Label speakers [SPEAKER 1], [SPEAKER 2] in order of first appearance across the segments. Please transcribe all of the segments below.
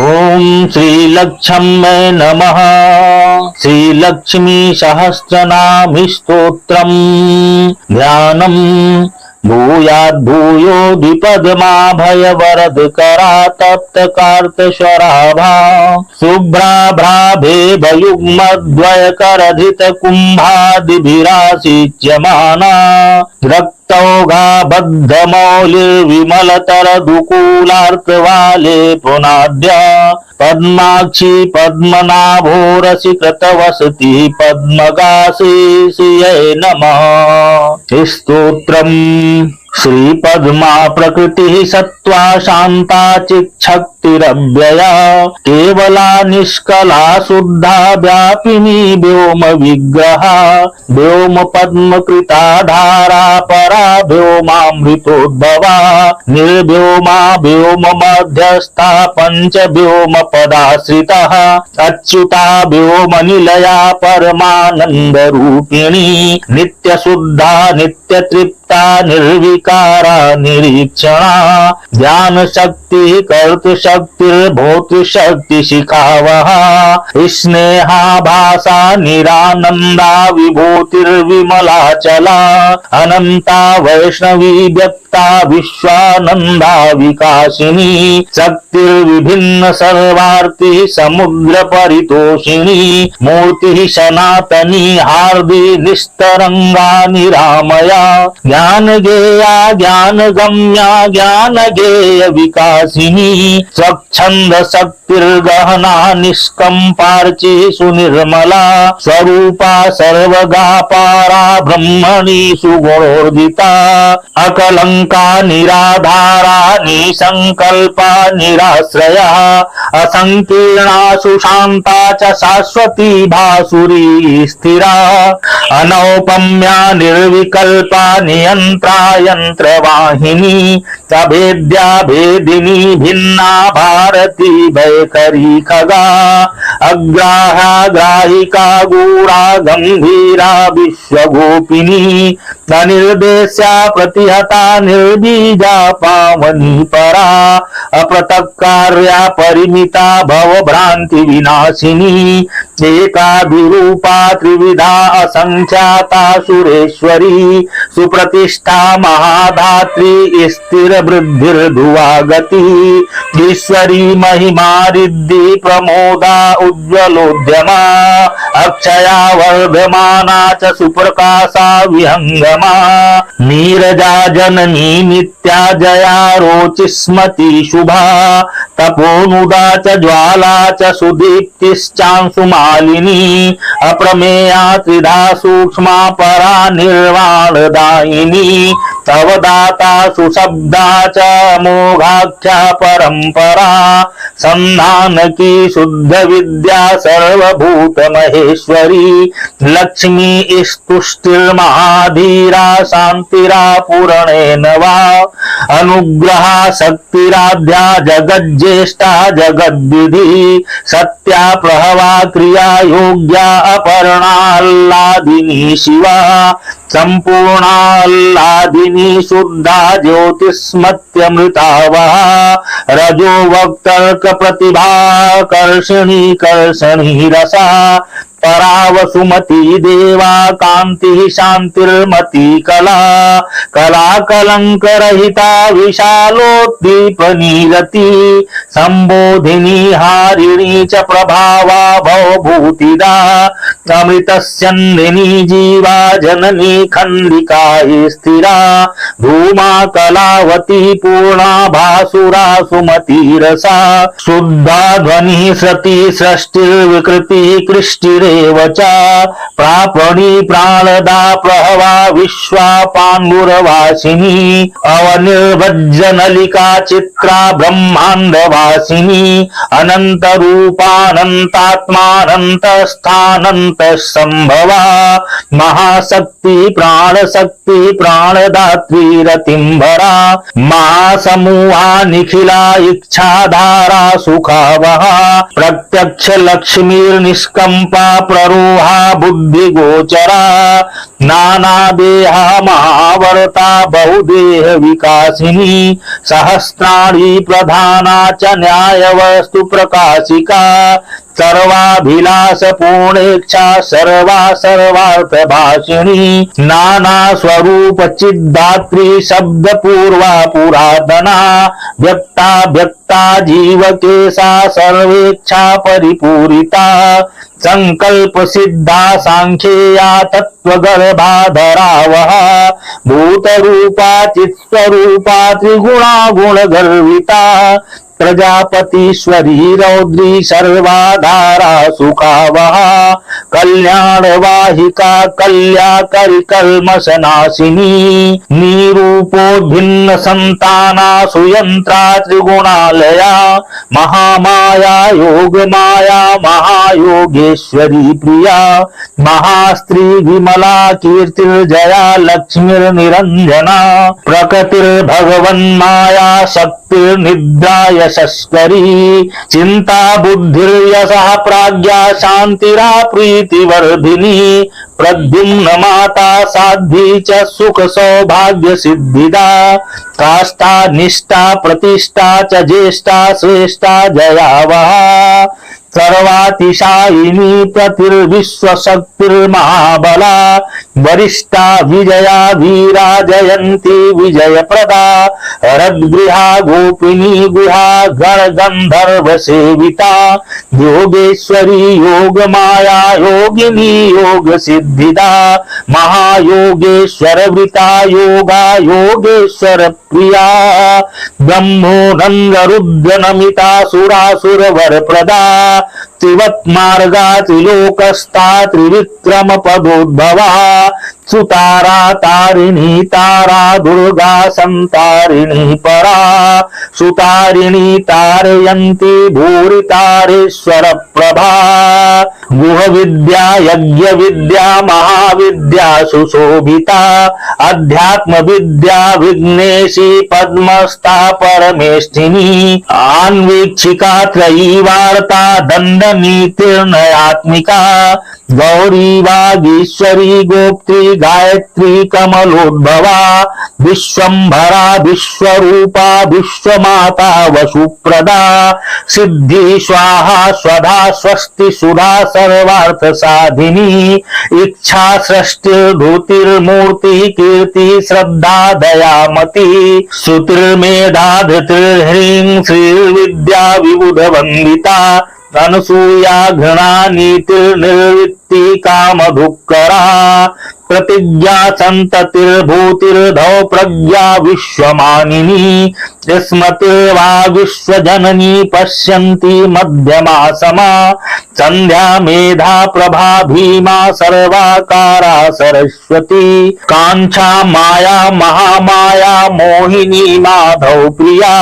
[SPEAKER 1] ॐ श्रीलक्ष्म्यै नमः। श्रीलक्ष्मी सहस्रनामि स्तोत्रम् ध्यानम् भूयाद्भूयो द्विपद्माभयवरदकरा तप्तकार्तस्वराभा शुभ्राभ्राभेदयुग्मद्वयकरधितकुम्भादिभिरासिच्यमाना रक्तौघाबद्धमौलिर्विमलतरदुकूलार्कवाले पुनाद्य। पद्माक्षी पद्मनाभोरसि कृतवसति पद्मगासेशियै नमः। स्तोत्रम् श्रीपद्मा प्रकृतिः सत्त्वा शान्ता ముక్తిరవ్యయా కేవలా నిష్కలా శుద్ధ వ్యాపిని వ్యోమ విగ్రహ వ్యోమ పద్మకృతాధారా పరా వ్యోమామృతోద్భవ నిర్వ్యోమా వ్యోమ మధ్యస్థ పంచ వ్యోమ పదాశ్రిత అచ్యుత వ్యోమ నిలయా పరమానంద రూపిణి నిత్య శుద్ధ నిత్య తృప్తా నిర్వికార నిరీక్షణ ధ్యాన శక్తి కర్తృ शक्ति शिखावहा स्नेहा भाषा निरानंदा विभूतिर्विमला चला अनंता वैष्णवी व्यक्ता विश्वानंदा विकासिनी शक्तिर्विभिन्न सर्वार्थी समुद्र परितोषिणी मूर्ति सनातनी, हार्दी निस्तरंगा निरामया ज्ञान गेया ज्ञान गम्या ज्ञान गेय विकासिनी स्वच्छंद शक्तिर्गहना निष्कंपार्ची सुनिर्मला, स्वरूपा सर्वगापारा ब्रह्मणि सुगुणोर्जिता अकलंका निराधारा, निसंकल्पा, निराश्रया, असंकीर्णा सुशांता च शाश्वती भासुरी स्थिरा। अनौपम्या, निर्विकल्पा नियंत्रा यंत्रवाहिनी अभेद्या भेदिनी, भिन्ना, भारती भयकरी खगा। अग्राहा ग्राहिका, गूढा गंभीरा विश्वगोपिनी, अनिर्देश्या, प्रतिहता निर्बीजा पावनी परा अप्रतक कार्या परिमिता भव भ्रांति विनाशिनी एका विरूपा त्रिविधा असंख्याता सुरेश्वरी सुप्रतिष्ठा महाधात्री स्थिर वृद्धिर्धुवा गति ईश्वरी महिमा रिद्धि प्रमोदा उज्ज्वलोद्यमा अक्षया वर्धमाना च सुप्रकाशा विहंगमा नीरजा जननी नित्या जया रोचिस्मती शुभा तपोनुदा च ज्वाला च सुदीप्तिश्चांशुमालिनी अप्रमेया त्रिधा सूक्ष्मा परा निर्वाणदायिनी। तव दाता सुशब्दा च मोघाख्या परंपरा संधानकी शुद्ध विद्या सर्वभूत महेश्वरी लक्ष्मी स्तुष्टिर्महाधीरा शांतिरा पूर्णेन वा अनुग्रहा शक्तिराध्या जगज्जेष्ठा जगद्विधि सत्या प्रहवा क्रिया योग्या अपर्णाल्लादिनी शिवा संपूर्णाल्लादिनी शुद्धा ज्योतिस्मत्यमृतावहा रजो वक्तर्क प्रतिभा कर्षणी कर्षणी रसा। परावसुमती देवा कांति शांतिर्मती कला। कला कलंक रहिता विशालोद्दीपनी रती। संबोधिनी हारिणी च प्रभावा भवभूतिदा। अमृतस्यन्दिनी जीवा जननी खंडिका स्थिरा। धूमा कलावती पूर्णा भासुरा सुमती रसा। शुद्धा ध्वनि सती सृष्टिर्विकृति कृष्टिरेव च प्रापणी प्राणदा प्रहवा विश्वा पाण्डुरवासिनी। अवनिर्भज्जनलिका चित्रा ब्रह्माण्डवासिनी। अनन्तरूपानन्तात्मानन्तस्थानन्त సంభవా మహాశక్తి ప్రాణశక్తి ప్రాణదాత్రీరతింబరా మహాసమూహా నిఖిలా ఇచ్ఛాధారా సుఖావహ ప్రత్యక్ష లక్ష్మీర్నిష్కంపా ప్రరోహా బుద్ధి గోచరా నానాదేహ మహావర్త బహుదేహ వికాసిని సహస్రాణి ప్రధానా చ న్యాయవస్తు ప్రకాశికా सर्वाभिलाष पूर्णेच्छा सर्वा सर्वार्थ भाषिणी नाना स्वरूप चिद्धात्री शब्द पूर्वा पुरातना व्यक्ता व्यक्ता जीवकेशा सर्वेच्छा परिपूरिता संकल्प सिद्धा सांख्येया तत्वगर्भाधरावः भूतरूपा चित्स्वरूपा त्रिगुणा गुणगर्विता પ્રજાપતિશ્વરી રૌદ્રી સર્વાધારા સુખાવહા కళ్యాణవాహిక కళ్యాకరి కల్మశనాశిని నీరూపోభిన్న సంతానా సుయంత్ర త్రిగుణాలయ మహామాయా యోగమాయా మహాయోగేశ్వరీ ప్రియా మహాస్త్రీ విమలా కీర్తిర్జయా లక్ష్మిర్నిరంజన ప్రకృతిర్భగవన్మాయా శక్తిర్నిద్రా యశస్కరీ చింతా బుద్ధిర్యస ప్రాజ్ఞా శాంతిరా ప్రియ ప్రీతివర్ధిని ప్రద్యుమ్నమాతా సాధ్వి చ సుఖ సౌభాగ్య సిద్ధిదా కాష్టా నిష్టా ప్రతిష్టా చ జ్యేష్టా శ్రేష్టా జయావహ సర్వాతిశాయిని ప్రతిర్విశ్వశక్తిర్మహాబలా వరిష్టా విజయా వీరా జయంతి విజయప్రదా రద్గృహా గోపినీ గుహా గణ గంధర్వ సేవిత యోగేశ్వరి యోగ మాయా యోగిని యోగ సిద్ధిద మహాయోగేశ్వర వృత యోగా యోగేశ్వర ప్రియా బ్రహ్మోనంద రుద్ర నమిత సురాసుర వర ప్రదా वर प्रदा त्रिवत् त्रिविक्रम पदोद्भवा सुतारा तारिणी, तारा दुर्गा संतारिणी परा, सुतारिणी तारयन्ती भूरि तारेश्वर प्रभा गुह विद्या यज्ञ विद्या महाविद्या, सुशोभिता अध्यात्म विद्या विघ्नेशी पद्मस्ता परमेष्ठिनी, आन्वीक्षिका, त्रयी वार्ता दंड नीतिर्नयात्मिका। गौरी वागीश्वरी गोप्त्री गायत्री कमलोद्भवा। विश्वंभरा विश्वरूपा विश्वमाता वसुप्रदा। सिद्धि स्वाहा स्वधा स्वस्ति सुधा सर्वार्थ साधिनी। इच्छा सृष्टिर्धूतिर्मूर्ति कीर्ति श्रद्धा दयामती। सुतिर्मेधा धृतिर्ह्रीं श्रीर्विद्या विबुध वंदिता అనసూయా ఘృణా నీతి నిర్విత్తి ప్రతిజ్ఞా సంతతిర్భూతిర్ధౌ ప్రజ్ఞా విశ్వమాని స్మతే వా విశ్వజననీ పశ్యంతి మధ్యమా సమా సంధ్యా మేధా ప్రభా భీమా సర్వాకారా సరస్వతీ కాంక్షా మాయా మహామాయా మోహిని మాధౌ ప్రియా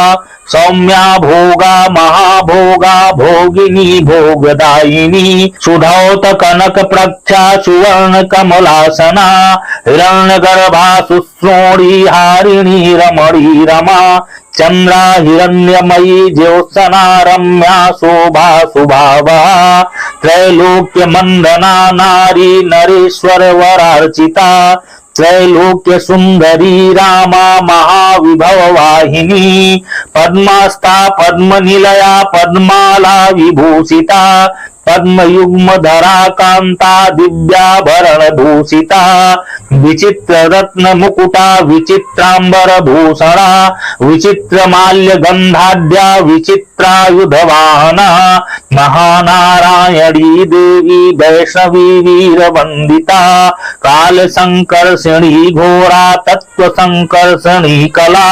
[SPEAKER 1] सौम्या भोगा, महाभोगा, भोगिनी, भोगदायिनी, सुधौत कनक प्रख्या, सुवर्ण कमलासना, हिरण्य गर्भा, सुश्रोणी, हारिणी, रमणी, रमा, चंद्रा, हिरण्यमयी, ज्योत्सना, रम्या, शोभा, सुभावा त्रैलोक्य मंदना नारी, नरेश्वर, वरार्चिता त्रैलोक्य सुंदरी रामा महाविभव वाहिनी पद्मास्ता पद्मनिलया पद्माला विभूषिता पद्मयुग्मधरा कांता दिव्याभरण भूषिता विचित्र रत्न मुकुटा विचित्रांबर भूषणा विचित्र माल्य गंधाद्या विचित्रायुध वाहना महानारायणी देवी, वैष्णवी वीर वंदिता काल संकर्षणी घोरा तत्व संकर्षणी कला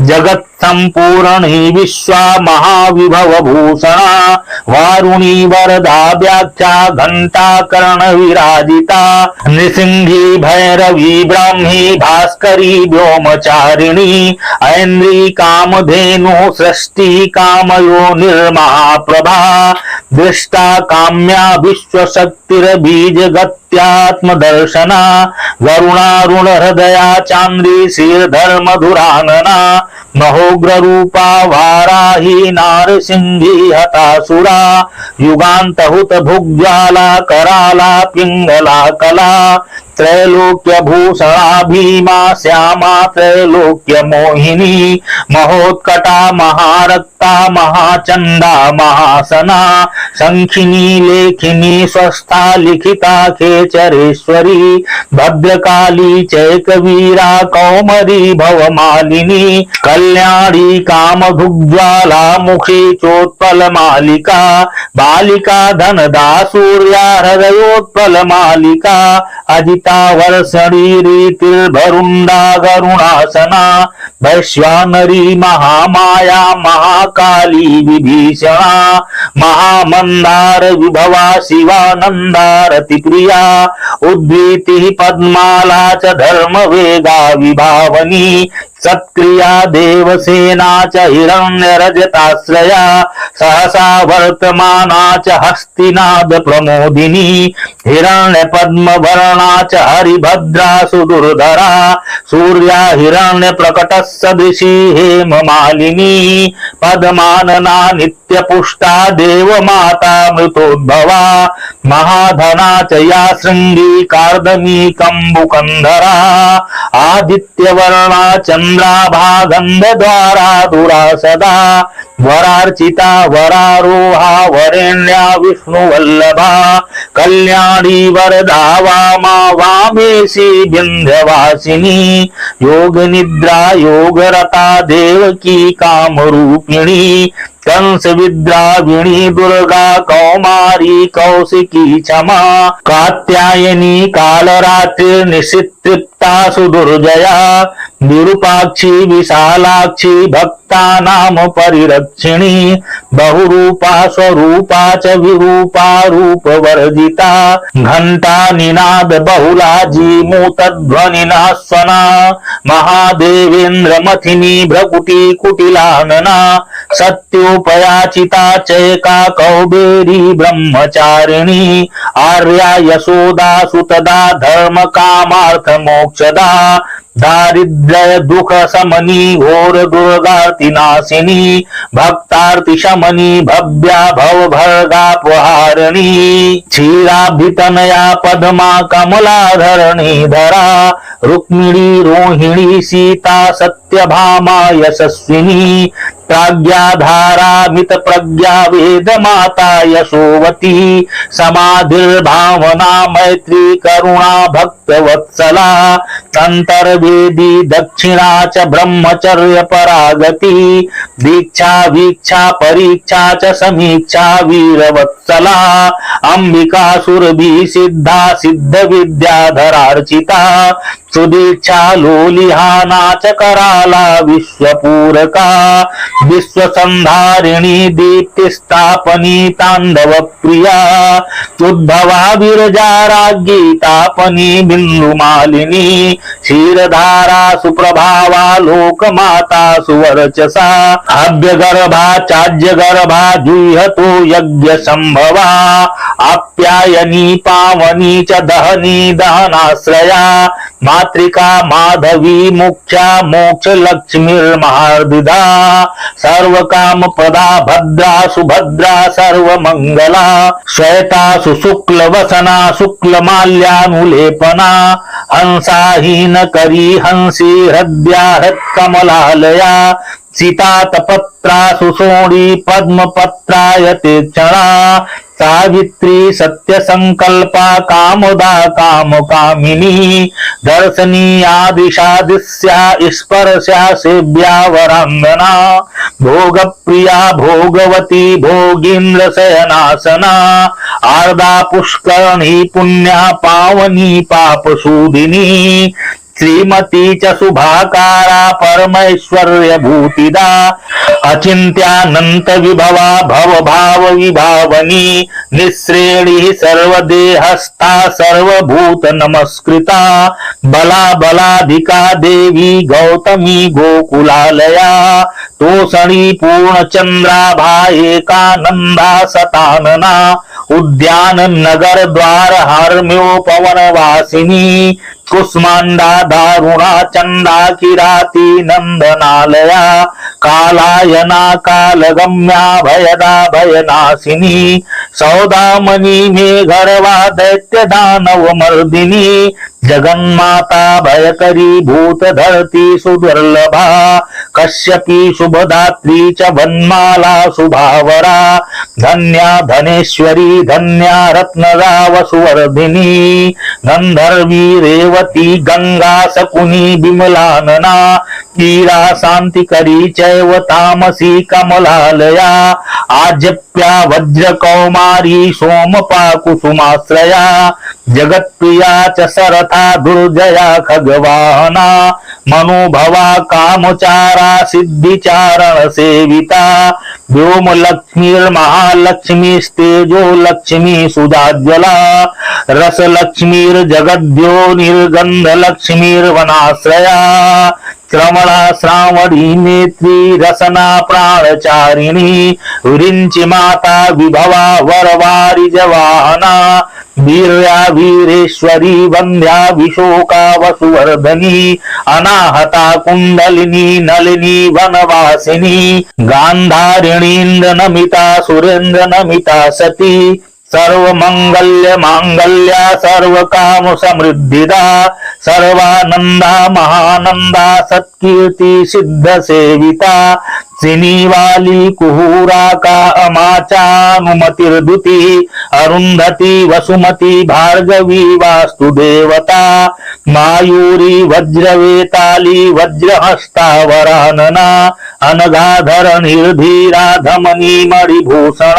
[SPEAKER 1] जगत संपूर्णी विश्वा महाविभव भूषणा वारुणी वरदा व्याख्या घंटा कर्ण विराजिता, नृसिंही, भैरवी, ब्राह्मी, भास्करी, व्योमचारिणी, ऐन्द्री, कामधेनु, सृष्टि, कामयो, निर्महाप्रभा, दृष्टा, काम्या, विश्वशक्तिरबीजगत्यात्मदर्शना वरुणारुण हृदया चांद्री श्रीधर्मधुरानना, महोग्ररूपा, वाराही, नारसिंही, हतासुरा युगान्तहुत తహుత భుగ్జాలా కరాలా పింగళా కళా भूषणा भीमा श्यामा त्रैलोक्य मोहिनी महोत्कटा महारक्ता महाचंदा, महासना शंखिनी लेखिनी स्वस्था लिखिता, खेचरेश्वरी, भद्रकाली चैकवीरा कौमरी, भवमालिनी, कल्याणी काम कामधुग्ज्वाला, मुखी, चोत्पल मालिका, बालिका धनदा सूर्या हृदयोत्पल मालिका, अजिता हातावर सडी रेतील भरुंडा गरुणासना भैश्वानरी महामाया महाकाली विभीषणा महामंदार विभवा शिवानंदारतिप्रिया उद्भीती पद्माला च धर्मवेगा विभावनी सत्क्रिया देवसेनाच हिरण्यरजताश्रया सहसा वर्तमानाच हस्तिनाद प्रमोदिनी हिरण्य पद्म वर्णा च हरिभद्रा सुदुर्धरा सूर्या हिरण्य प्रकट सदृशी हेम मालिनी पद्मानना नित्यपुष्टा देवमाता मृतोद्भवा महाधना च या शृंगी कार्दमी कंबुकंधरा आदित्यवर्णा चंद्राभा गंधद्वारा दुरा सदा वरार्चिता, वरारोहा, वरेण्या, विष्णुवल्लभा, कल्याणी, वरदा, वामा, वामेशी विंध्यवासिनी योग निद्रा योगरता, देवकी, कामरूपिणी कंस विद्राविणी दुर्गा, कौमारी, कौशिकी, क्षमा, कात्यायनी, कालरात्रि निशितृप्ता सुदुर्जया विरूपाक्षी विशालाक्षी भक्ता नाम परिरक्षिणी बहुरूपा स्वरूपा च विरूपा रूप वर्जिता घंटा निनाद बहुला जीमूत ध्वनिना स्वना महादेवेंद्र मथिनी भ्रकुटी कुटिलानना सत्योपयाचिता चैका कौबेरी ब्रह्मचारिणी आर्या यशोदा सुतदा धर्म कामार्थ मोक्षदा दारिद्र्य दुख समनी, घोर दुर्गातिनाशिनी भक्तार्ति शमनी, भव्या भव भर्गा पुहारणी क्षीराभितनया पद्मा कमलाधरणी धरा, रुक्मिणी रोहिणी सीता सत्य सत्यभामा यशस्विनी प्राज्ञाधारामित प्रज्ञा वेद माता यशोवती। समाधिर्भावना मैत्री करुणा भक्तवत्सला। अंतर्वेदी दक्षिणा च ब्रह्मचर्य परागती दीक्षा वीक्षा परीक्षा च समीक्षा वीरवत्सला। अंबिका सुरभि सिद्धा सिद्ध विद्याधरार्चिता सुदीक्षा लोलिहाना कराला विश्वपूरका. विश्वसंधारिणी दीप्तिस्थापनी तांडव प्रिया. उद्भवा विरजा राज्ञी तापनी क्षीरधारा सुप्रभावा लोकमाता सुवरचसा. अभ्यगर्भा चाज्यगर्भा जुह्यतो यज्ञ संभवा आप्यायनी पावनी च दहनी दहनाश्रया మాత్రికా మాధవీ ముఖ్య మోక్ష లక్ష్మీర్మహార్దిదా. సర్వకామ ప్రదా భద్రా సుభద్రా సర్వమంగళ. శ్వేతా సుశుక్ల వసనా శుక్ల మాల్యానులేపనా. హంసాహీన కరీ హంసీ హృద్యా హృత్కమలాలయా సీతాతపత్రా సుశోణీ పద్మపత్రాయ క్షణా सावित्री सत्य संकल्पा कामदा काम कामिनी दर्शनीया दिशा दिस्या स्पर्शा सेव्या वरांगना भोग प्रिया भोगवती भोगींद्र शयनासना आर्दा पुष्करणी पुण्या पावनी पापशूदिनी श्रीमती च शुभाकारा परमैश्वर्य भूतिदा अचिंत्यानंत विभवा भव भाव विभावनी निःश्रेणी सर्वदेहस्था सर्वभूत नमस्कृता बला बलाधिका देवी गौतमी गोकुलालया तोषणी पूर्णचंद्राभा एकानंदा सतानना उद्यान नगर द्वार हर्म्योपवन वासिनी कुष्मांडा दारुणा चंदा किराती नंदनालया कालायना कालगम्या भयदा भयनाशिनी सौदामनी मेघरवा दैत्य दानव मर्दिनी जगन्माता भयकरी भूत धरती सुदुर्लभा कश्यपी शुभदात्री च वन्माला शुभावरा धन्या धनेश्वरी धन्या रत्नराव वसुवर्धिनी गंधर्वी रेवती गंगा सकुनी बिमलानना कीरा शांतिकरी चैव तामसी कमलालया आजप्या वज्र कौमारी सोमपा कुसुमाश्रया जगत्प्रिया च सरथा दुर्जया खगवाहना, मनोभवा कामचारा, सिद्धिचारण सेविता। व्योम लक्ष्मीर्महालक्ष्मीस्तेजो लक्ष्मी सुजाज्वला रस लक्ष्मीर्जगद्यो निर्गंध लक्ष्मीर्वनाश्रया क्रमणा श्रावणी नेत्री, रसना प्राणचारिणी विरिंची माता विभवा वरवारी जवाहना वीर्या वीरेश्वरी वंद्या विशोका वसुवर्धनी अनाहता कुंडलिनी नलिनी वनवासिनी गांधारिणींद्र नमिता सुरेंद्र नमिता सती। సర్వమంగళ్య మాంగళ్య సర్వకామ సమృద్ధిద సర్వానంద మహానంద సత్కీర్తి సిద్ధ సేవిత శనివాలి కుహూరాక అమాచానుమతిర్దుతి అరుంధతి వసుమతి భార్గవి వాస్తు దేవత మాయూరి వజ్రవేతాళి వజ్రహస్తావరాన అనగాధర నిర్ధీరాధమణి మణిభూషణ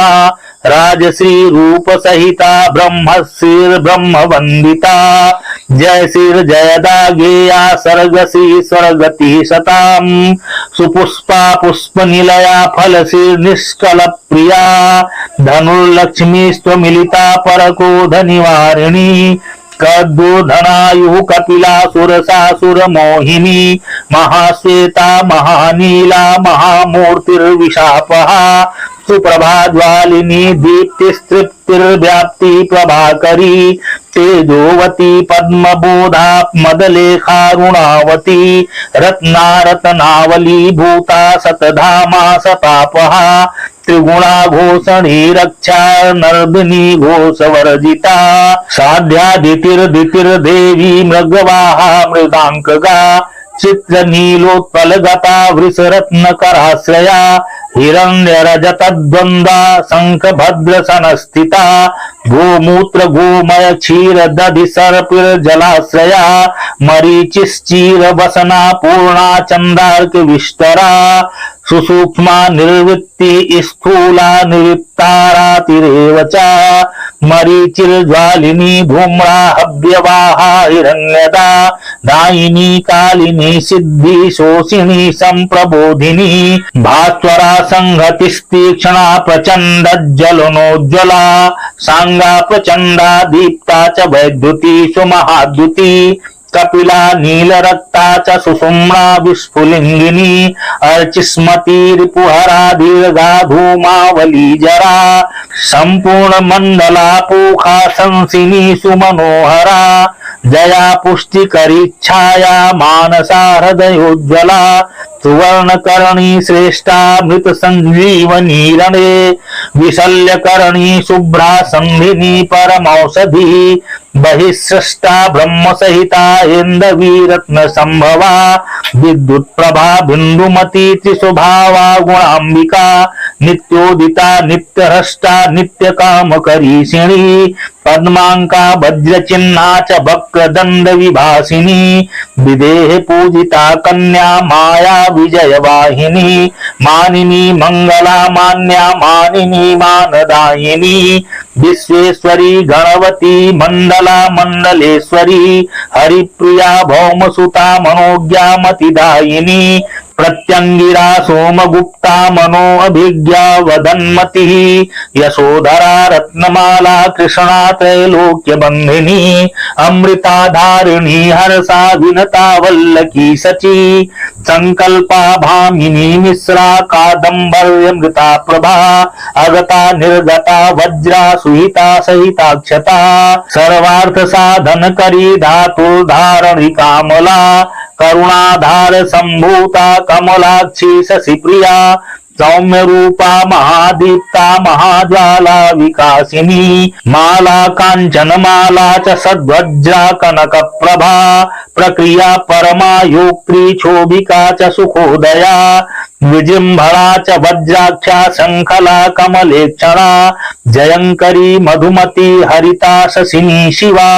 [SPEAKER 1] राजश्री रूप सहिता ब्रह्मशीर ब्रह्म वंदिता। जय श्री जयदा गेया सर्गसी स्वर्गति सताम। सुपुष्पा पुष्प निलया, फल श्री निष्कल प्रिया। धनुर्लक्ष्मी स्वमिलिता परकोध निवारिणी। कद्दुधनायु कपिला सुरसासुर मोहिनी। महाश्वेता, महानीला, महामूर्तिर्विशापहा। सुप्रभाज्वालिनी दीप्तिस्तृप्तिर्व्याप्ति प्रभाकरी तेजोवती मदलेखारुणावती रत्नारत्नावली भूता सतधामा सतापहा त्रिगुणा घोषणी रक्षा नर्दिनी घोषवर्जिता साध्यादितिर्दितिर्देवी मृगवाहा मृगाङ्कगा चित्रनीलोत्पलगता वृषरत्नकराश्रया हिरण्यरजतद्वन्द्वा, शङ्खभद्रसनस्थिता गोमूत्र गोमय क्षीर दधि सर्पिर्जलाश्रया मरीचिश्चीर वसना पूर्णा चन्दार्क विस्तरा सुसूक्ष्मा निर्वृत्ति स्थूला निवृत्तारातिरेव च मरीचिर्ज्वालिनी धूम्रा हव्यवाहा దాయిని కాళిని సిద్ధి శోషిణి సంప్రబోధిని భాస్వరా సంగతి తీక్షణ ప్రచండ జలనోజ్వల సాంగా ప్రచండ దీప్తా చ వైద్యుతి సుమహాద్యుతి కపిలా నీలరక్తా చ సుషుమ్నా విస్ఫులింగిని అర్చిస్మతి రిపుహరా దీర్ఘా ధూమావళీ జరా సంపూర్ణ మండలా పూఖా సంసిని సుమనోహరా जया पुष्टिकरी छाया मानसा हृदयोज्ज्वला सुवर्णकरणी श्रेष्ठा मृत संजीवनी रणे विशल्यकरणी शुभ्रा संधिनी परमौषधी ब्रह्म सहिता हिन्दवी रत्न संभवा विद्युत प्रभा बिंदुमती त्रिशुभावा गुणांबिका नित्योदिता, नित्यहष्टा नित्यकामकरीषिणी पद्मांका वज्रचिन्हा च वक्रदंड विभासिनी विदेह पूजिता कन्या माया विजयवाहिनी, मानिनी मंगला मान्या मानिनी मानदायिनी, विश्वेश्वरी, गणवती, मंडला मंडलेश्वरी, हरिप्रिया, भौमसुता, मनोज्ञा, मतिदायिनी प्रत्यंगिरा सोमगुप्ता मनो अभिज्ञा वदन्मती। यशोधरा, रत्नमाला, कृष्णा बंधिनी अमृताधारिणी, हर्षा, विनता, वल्लकी, सची, संकल्पा, भामिनी, मिश्रा कादंबर्यमृता प्रभा, अगता, निर्गता, वज्रा, सुहिता सहिताक्षता सर्वार्थ साधन करी, धातु, धारणी, कामला, करुणाधार, संभूता कमलाक्षी शशि प्रिया सौम्य रूपा महादीप्ता, महाज्वाला विकासिनी माला कांचन माला च सद्वज्रा कनक प्रभा प्रक्रिया परमा योक्त्री क्षोभिका च सुखोदया विजिम्भरा च वज्राक्षा शङ्खला कमलेक्षणा जयङ्करी मधुमती हरिता शशिनी शिवा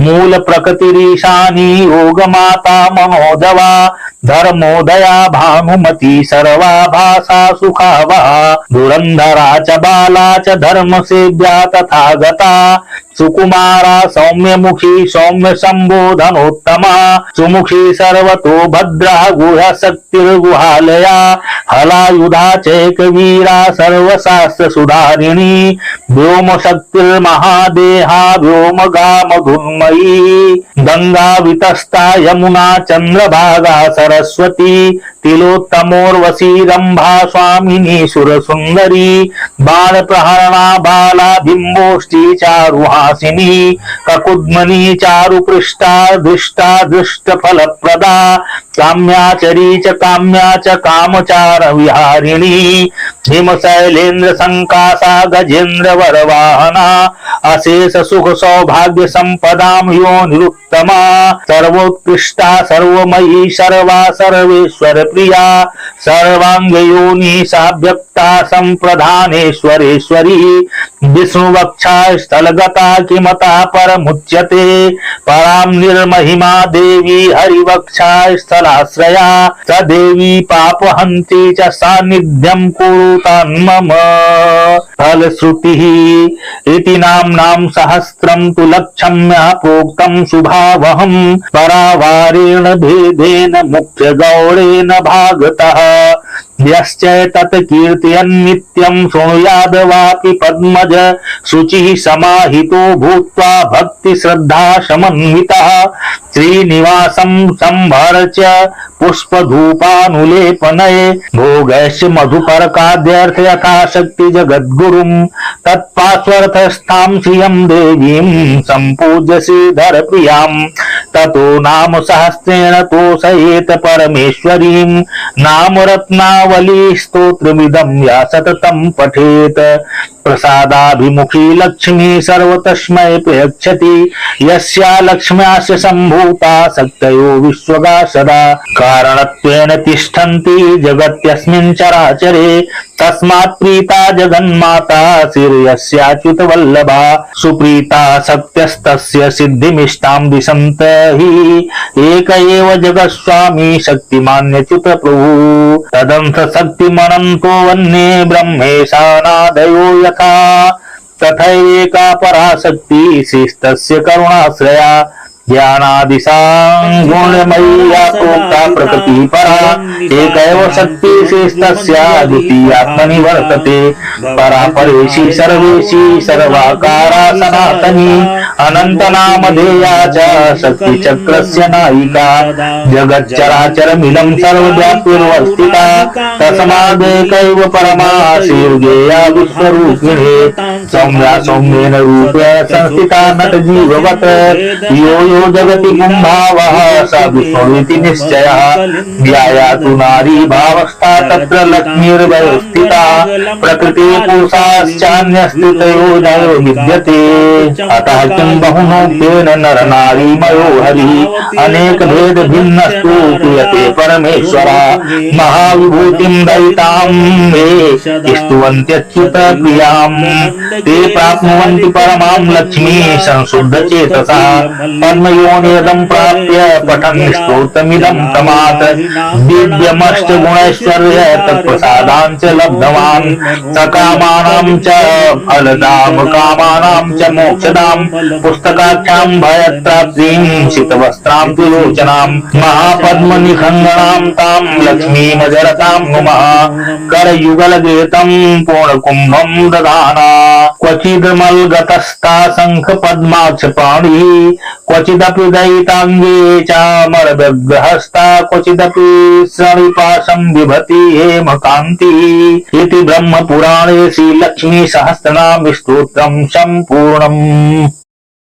[SPEAKER 1] मूल प्रकृतिरीशानी योगमाता मनोजवा धर्मोदया भानुमती सर्वा भासा सुखावा धुरंधरा च बाला च धर्मसेव्या तथा गता సుకుమార సౌమ్యముఖి సౌమ్య సంబోధనోత్తమ సుముఖి సర్వతో భద్ర గుహ శక్తిర్గుహాలయ హలాయుధా చేక వీరా సర్వశాస్త్ర సుధారిణి వ్యోమ శక్తిర్మహాదేహా వ్యోమ గామ గామధున్మయీ గంగా వితస్తా యమునా చంద్రభాగా సరస్వతి తిలోత్తమోర్వశీరంభా స్వామిని సురసుందరీ बाला बिंबोष्टी चारुहासिनी ककुद्मनी चारुपृष्ठा दृष्टा दृष्ट फलप्रदा काम्याचरी च काम्या च कामचार विहारिणी हिमशैलेन्द्र संकासा गजेन्द्र वरवाहना अशेष सुख सौभाग्य संपदाम यो निरुत्तमा सर्वोत्कृष्टा सर्वमयी सर्वा सर्वेश्वर प्रिया सर्वांग योनि साभ्यक्ता संप्रधानेश्वरेश्वरी विष्णुवक्षा स्थलगता किमता परमुच्यते, परां निर्महिमा देवी हरिवक्षा स्थलाश्रया स देवी पापहन्ति च सान्निध्यं कुरुतान्मम फलश्रुतिः, इति नाम्नां सहस्रं तु लक्षम्यः प्रोक्तं शुभावहम् परावारेण भेदेन मुख्य मुख्यगौरेण भागतः। यश्चैतत् कीर्तयन्नित्यं शृणुयादवापि पद्मज शुचिः समाहितो भूत्वा भक्तिश्रद्धा समन्वितः श्रीनिवासं सम्भर च पुष्पधूपानुलेपनये भोगैश्च मधुपरकाद्यर्थ यथाशक्ति जगद्गुरुम् तत्पार्श्वर्थस्थां देवीं सम्पूज्य श्रीधर प्रियाम् ततो नाम सहस्रेण तोषयेत परमेश्वरीं। नाम रत्नावली स्तोत्रमिदं या सततं पठेत। प्रसादाभिमुखी लक्ष्मी सर्वतस्मै प्रयच्छति। यस्या लक्ष्म्यास्य सम्भूता शक्तयो विश्वगा सदा। कारणत्वेन तिष्ठन्ति जगत्यस्मिन् चराचरे। तस्मात् प्रीता जगन्माता श्रीयस्याच्युत वल्लभा। सुप्रीता सत्यस्तस्य सिद्धिमिष्टां दिशन्त हि। एक एव जगत्स्वामी शक्तिमान्यच्युत प्रभु। तदंथ शक्तिमनन्तो वन्ये ब्रह्मेशानादयो यथा तथैका पराशक्ति शिस्तस्य करुणाश्रया ज्ञानादिशां प्रोक्ता परा शक्ति द्वितीयात्मनि वर्तते परा परेशी सर्वेशी सर्वाकारा सनातनी, अनन्तनामधेया च नायिका। जगच्चराचरमिदं सर्वव्याप्तिर्वस्थिता तस्मादेकैव परमा शीर्गेया विश्वरूपिणे सौम्या सौम्येन रूपेण संस्थिता नटजीववत्। यो यो जगति कुम्भावः स विष्णुरिति निश्चयः। ध्यायातु नारी भावस्था तत्र लक्ष्मीर्व्यवस्थिता प्रकृति पुरुषाश्चान्यस्थितयो नयो विद्यते अतः किं बहुनोक्तेन नर नारीमयो हरिः अनेक भेद भिन्नस्तु क्रियते परमेश्वरा। महाविभूतिं दयितां मे स्तुवन्त्यच्युत क्रियाम् ते प्राप्नुवन्ति परमां लक्ष्मी संशुद्धचेतसा। पद्मयोनिदं प्राप्य पठन् स्तोत्रमिदं तमात्। दिव्यमष्टगुणैश्वर्य तत्प्रसादां च लब्धवान्। सकामानां च फलदां कामानां च मोक्षदां पुस्तकाख्यां भयत्राप्तिं शितवस्त्रां त्रिलोचनां महापद्मनिखण्डनां तां लक्ष्मीमजरतां नुमः। करयुगलगेतं पूर्णकुम्भं ददाना। क्वचिदमल्गतस्था शङ्खपद्माक्ष पाणिः क्वचिदपि दयिताङ्गे चामरव्यग्रहस्ता क्वचिदपि श्रणिपाशं बिभति हेमकान्तिः इति ब्रह्मपुराणे श्रीलक्ष्मीसहस्रनाम स्तोत्रम् सम्पूर्णम्